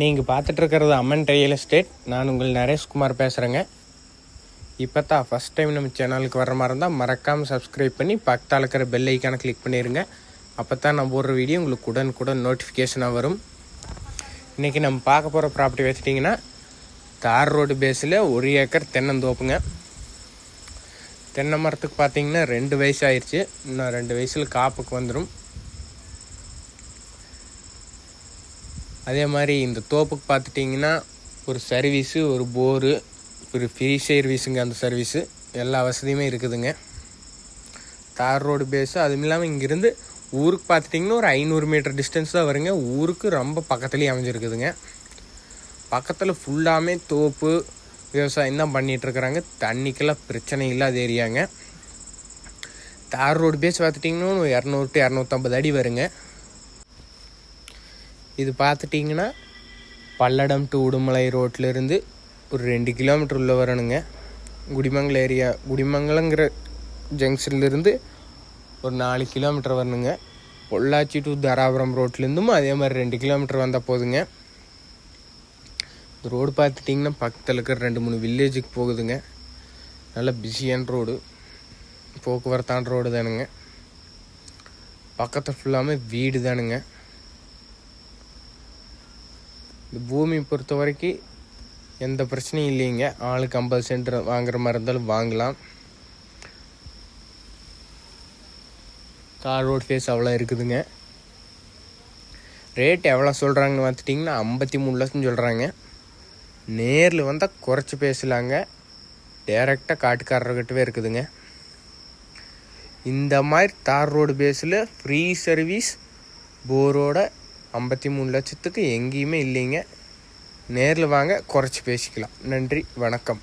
நீங்கள் பார்த்துட்ருக்கிறது அம்மன் real estate. நான் உங்கள் நரேஷ்குமார் பேசுகிறேங்க இப்போ தான் ஃபஸ்ட் டைம் நம்ம சேனலுக்கு வர மாதிரி இருந்தால் மறக்காமல் சப்ஸ்கிரைப் பண்ணி பக்கத்தால் இருக்கிற பெல் ஐக்கானை கிளிக் பண்ணிடுங்க அப்போ தான் நான் போடுற வீடியோ உங்களுக்கு உடனுக்குடன் நோட்டிஃபிகேஷனாக வரும். இன்றைக்கி நம்ம பார்க்க போகிற ப்ராப்பர்ட்டி வச்சுட்டிங்கன்னா தார் ரோடு பேஸில் ஒரு ஏக்கர் தென்னந்தோப்புங்க. தென்னை மரத்துக்கு பார்த்தீங்கன்னா ரெண்டு வயசு ஆயிடுச்சு இன்னும் ரெண்டு வயசில் காப்புக்கு வந்துடும் அதே மாதிரி இந்த தோப்புக்கு பார்த்துட்டிங்கன்னா ஒரு சர்வீஸு ஒரு போரு ஒரு ஃப்ரீ சர்வீஸுங்க அந்த சர்வீஸு எல்லா வசதியுமே இருக்குதுங்க. தார் ரோடு பேஸு அதுவும் இல்லாமல் இங்கேருந்து ஊருக்கு பார்த்துட்டிங்கன்னா ஒரு ஐநூறு மீட்டர் டிஸ்டன்ஸ் தான் வருங்க. ஊருக்கு ரொம்ப பக்கத்துலேயே அமைஞ்சிருக்குதுங்க. பக்கத்தில் ஃபுல்லாமே தோப்பு விவசாயம் தான் பண்ணிகிட்ருக்குறாங்க தண்ணிக்கெல்லாம் பிரச்சனை இல்லாத ஏரியாங்க. தார் ரோடு பேஸ் பார்த்துட்டிங்கன்னா இரநூறு டு இரநூத்தம்பது அடி வருங்க. இது பார்த்துட்டிங்கன்னா பல்லடம் டு உடுமலை ரோட்லேருந்து ஒரு ரெண்டு கிலோமீட்டர் உள்ளே வரணுங்க. குடிமங்கலம் ஏரியா குடிமங்கலங்கிற ஜங்ஷன்லேருந்து ஒரு நாலு கிலோமீட்டர் வரணுங்க. பொள்ளாச்சி டு தாராபுரம் ரோட்லேருந்தும் அதே மாதிரி ரெண்டு கிலோமீட்டர் வந்தால் போதுங்க. இந்த ரோடு பார்த்துட்டிங்கன்னா பக்கத்தில் இருக்கிற ரெண்டு மூணு வில்லேஜுக்கு போகுதுங்க. நல்ல பிஸியான ரோடு போக்குவரத்தான ரோடு தானுங்க. பக்கத்தில் ஃபுல்லாமே வீடு தானுங்க இந்த பூமி பொறுத்த வரைக்கும் எந்த பிரச்சனையும் இல்லைங்க. ஆளுக்கு ஐம்பது சென்ட் வாங்குற மாதிரி இருந்தாலும் வாங்கலாம். கார் ரோட் ஃபேஸ் அவ்வளோ இருக்குதுங்க. ரேட் எவ்வளோ சொல்கிறாங்கன்னு பார்த்துட்டிங்கன்னா ஐம்பத்தி மூணு லட்சம் சொல்கிறாங்க நேரில் வந்தால் குறைச்சி பேசலாங்க. டேரெக்டாக காட்டுக்காரர்கிட்டவே இருக்குதுங்க. இந்த மாதிரி தார் ரோடு பேஸில் ஃப்ரீ சர்வீஸ் போரோட ஐம்பத்தி மூணு லட்சத்துக்கு எங்கேயுமே இல்லைங்க. நேரில் வாங்க குறைச்சி பேசிக்கலாம். நன்றி வணக்கம்.